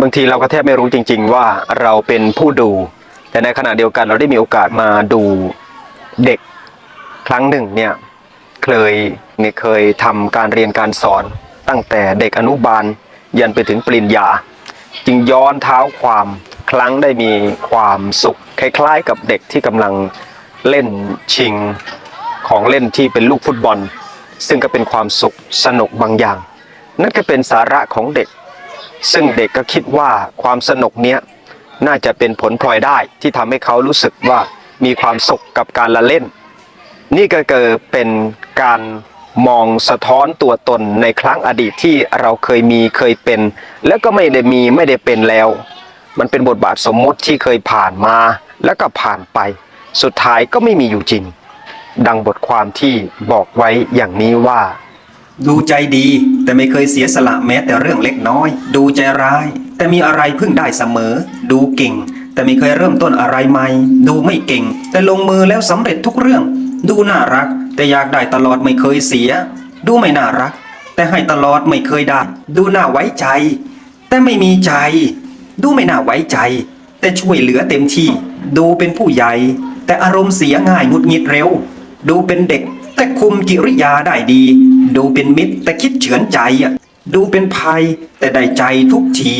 บางทีเราก็แทบไม่รู้จริง ๆ ว่าเราเป็นผู้ดู แต่ในขณะเดียวกันเราได้มีโอกาสมาดูเด็กครั้งหนึ่งเนี่ยเคยเนี่ยเคยทำการเรียนการสอนตั้งแต่เด็กอนุบาลยันไปถึงปริญญา จึงย้อนเท้าความครั้งได้มีความสุข คล้ายๆ กับเด็กที่กำลังเล่นชิงของเล่นที่เป็นลูกฟุตบอล ซึ่งก็เป็นความสุขสนุกบางอย่าง นั่นก็เป็นสาระของเด็ก ซึ่งเด็กก็คิดว่าความสนุกเนี้ยน่าจะเป็นผลพลอยได้ที่ทำให้เขารู้สึกว่ามีความสุขกับการละเล่น นี่ก็เกิดเป็นการมองสะท้อนตัวตนในครั้งอดีตที่เราเคยมีเคยเป็น แล้วก็ไม่ได้มีไม่ได้เป็นแล้ว มันเป็นบทบาทสมมติที่เคยผ่านมาแล้วก็ผ่านไป สุดท้ายก็ไม่มีอยู่จริง ดังบทความที่บอกไว้อย่างนี้ว่า ดูใจดีแต่ไม่เคยเสียสละแม้แต่เรื่องเล็กน้อย ดูใจร้าย แต่มีอะไรพึ่งได้เสมอ ดูเก่ง แต่ไม่เคยเริ่มต้นอะไรใหม่ ดูไม่เก่ง แต่ลงมือแล้วสำเร็จทุกเรื่อง ดูน่ารัก แต่อยากได้ตลอดไม่เคยเสีย ดูไม่น่ารัก แต่ให้ตลอดไม่เคยได้ดูน่าไว้ใจ แต่ไม่มีใจ ดูไม่น่าไว้ใจ แต่ช่วยเหลือเต็มที่ ดูเป็นผู้ใหญ่ แต่อารมณ์เสียง่ายหงุดหงิดเร็ว ดูเป็นเด็ก แต่คุมกิริยาได้ดี ดูเป็นมิตรแต่คิดเฉือนใจอะดูเป็นภัยแต่ได้ใจทุกที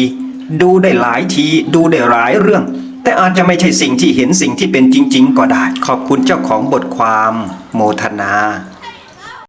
ดูได้หลายที ดูได้หลายเรื่อง แต่อาจจะไม่ใช่สิ่งที่เห็นสิ่งที่เป็นจริง ๆ ก็ได้ ขอบคุณเจ้าของบทความ โมทนา